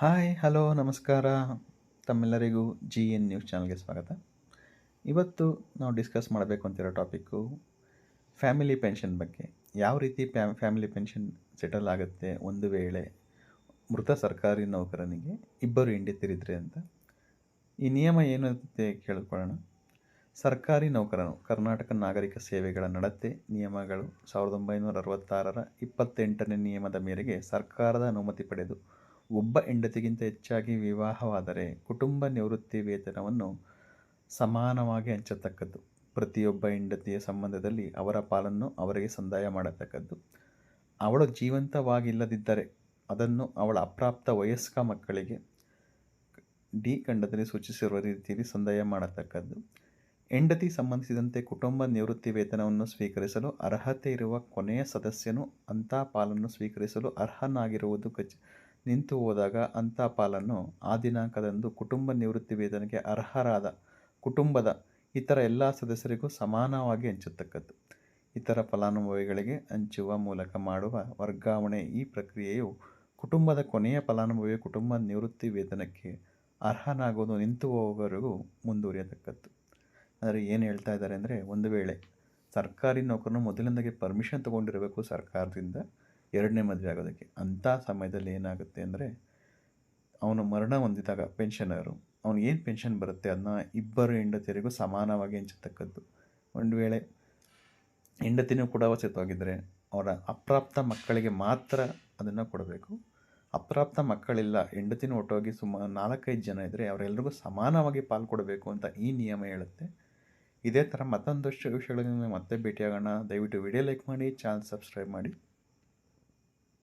Hi, hello, ನಮಸ್ಕಾರ. ತಮ್ಮೆಲ್ಲರಿಗೂ G N news ಚಾನಲ್ಗೆ ಸ್ವಾಗತ. ಇವತ್ತು ನಾವು ಡಿಸ್ಕಸ್ ಮಾಡಬೇಕು ಅಂತಿರೋ ಟಾಪಿಕ್ಕು ಫ್ಯಾಮಿಲಿ ಪೆನ್ಷನ್ ಬಗ್ಗೆ. ಯಾವ ರೀತಿ ಫ್ಯಾ, ಫ್ಯಾಮಿಲಿ ಪೆನ್ಷನ್ ಸೆಟಲ್ ಆಗುತ್ತೆ ಒಂದು ವೇಳೆ ಮೃತ ಸರ್ಕಾರಿ ನೌಕರನಿಗೆ ಇಬ್ಬರು ಹೆಂಡತಿರಿದ್ರೆ ಅಂತ. ಈ ನಿಯಮ ಏನು ಅಂತ ಕೇಳಿಕೊಳ್ಳೋಣ. ಸರ್ಕಾರಿ ನೌಕರನು ಕರ್ನಾಟಕ ನಾಗರಿಕ ಸೇವೆಗಳ ನಡತೆ ನಿಯಮಗಳು ಸಾವಿರದ ಒಂಬೈನೂರ ಅರವತ್ತಾರರ ಇಪ್ಪತ್ತೆಂಟನೇ ನಿಯಮದ ಮೇರೆಗೆ ಸರ್ಕಾರದ ಅನುಮತಿ ಪಡೆದು ಒಬ್ಬ ಹೆಂಡತಿಗಿಂತ ಹೆಚ್ಚಾಗಿ ವಿವಾಹವಾದರೆ ಕುಟುಂಬ ನಿವೃತ್ತಿ ವೇತನವನ್ನು ಸಮಾನವಾಗಿ ಹಂಚತಕ್ಕದ್ದು. ಪ್ರತಿಯೊಬ್ಬ ಹೆಂಡತಿಯ ಸಂಬಂಧದಲ್ಲಿ ಅವರ ಪಾಲನ್ನು ಅವರಿಗೆ ಸಂದಾಯ ಮಾಡತಕ್ಕದ್ದು. ಅವಳು ಜೀವಂತವಾಗಿಲ್ಲದಿದ್ದರೆ ಅದನ್ನು ಅವಳ ಅಪ್ರಾಪ್ತ ವಯಸ್ಕ ಮಕ್ಕಳಿಗೆ ಡಿ ಖಂಡದಲ್ಲಿ ಸೂಚಿಸಿರುವ ರೀತಿಯಲ್ಲಿ ಸಂದಾಯ ಮಾಡತಕ್ಕದ್ದು. ಹೆಂಡತಿ ಸಂಬಂಧಿಸಿದಂತೆ ಕುಟುಂಬ ನಿವೃತ್ತಿ ವೇತನವನ್ನು ಸ್ವೀಕರಿಸಲು ಅರ್ಹತೆ ಇರುವ ಕೊನೆಯ ಸದಸ್ಯನು ಅಂಥ ಪಾಲನ್ನು ಸ್ವೀಕರಿಸಲು ಅರ್ಹನಾಗಿರುವುದು ಖಚ್ ನಿಂತು ಹೋದಾಗ ಅಂಥ ಪಾಲನ್ನು ಆ ದಿನಾಂಕದಂದು ಕುಟುಂಬ ನಿವೃತ್ತಿ ವೇತನಕ್ಕೆ ಅರ್ಹರಾದ ಕುಟುಂಬದ ಇತರ ಎಲ್ಲ ಸದಸ್ಯರಿಗೂ ಸಮಾನವಾಗಿ ಹಂಚತಕ್ಕದ್ದು. ಇತರ ಫಲಾನುಭವಿಗಳಿಗೆ ಹಂಚುವ ಮೂಲಕ ಮಾಡುವ ವರ್ಗಾವಣೆ ಈ ಪ್ರಕ್ರಿಯೆಯು ಕುಟುಂಬದ ಕೊನೆಯ ಫಲಾನುಭವಿ ಕುಟುಂಬ ನಿವೃತ್ತಿ ವೇತನಕ್ಕೆ ಅರ್ಹನಾಗೋದು ನಿಂತು ಹೋಗೋವರೆಗೂ ಮುಂದುವರಿಯತಕ್ಕದ್ದು. ಅಂದರೆ ಏನು ಹೇಳ್ತಾ ಇದ್ದಾರೆ ಅಂದರೆ ಒಂದು ವೇಳೆ ಸರ್ಕಾರಿ ನೌಕರನು ಮೊದಲಿಂದಾಗಿ ಪರ್ಮಿಷನ್ ತಗೊಂಡಿರಬೇಕು ಸರ್ಕಾರದಿಂದ ಎರಡನೇ ಮದುವೆ ಆಗೋದಕ್ಕೆ. ಅಂಥ ಸಮಯದಲ್ಲಿ ಏನಾಗುತ್ತೆ ಅಂದರೆ, ಅವನು ಮರಣ ಹೊಂದಿದಾಗ ಪೆನ್ಷನರು ಅವನು ಏನು ಪೆನ್ಷನ್ ಬರುತ್ತೆ ಅದನ್ನ ಇಬ್ಬರು ಹೆಂಡತಿಯರಿಗೂ ಸಮಾನವಾಗಿ ಹಂಚತಕ್ಕದ್ದು ಒಂದು ವೇಳೆ ಹೆಂಡತಿನೂ ಕೂಡ ವಸತವಾಗಿದ್ದರೆ ಅವರ ಅಪ್ರಾಪ್ತ ಮಕ್ಕಳಿಗೆ ಮಾತ್ರ ಅದನ್ನು ಕೊಡಬೇಕು. ಅಪ್ರಾಪ್ತ ಮಕ್ಕಳಿಲ್ಲ, ಹೆಂಡತಿನೂ ಒಟ್ಟೋಗಿ ಸುಮಾರು ನಾಲ್ಕೈದು ಜನ ಇದ್ದರೆ ಅವರೆಲ್ಲರಿಗೂ ಸಮಾನವಾಗಿ ಪಾಲು ಕೊಡಬೇಕು ಅಂತ ಈ ನಿಯಮ ಹೇಳುತ್ತೆ. ಇದೇ ಥರ ಮತ್ತೊಂದಷ್ಟು ವಿಷಯಗಳಿಗೆ ಮತ್ತೆ ಭೇಟಿಯಾಗೋಣ. ದಯವಿಟ್ಟು ವಿಡಿಯೋ ಲೈಕ್ ಮಾಡಿ, ಚಾನಲ್ ಸಬ್ಸ್ಕ್ರೈಬ್ ಮಾಡಿ.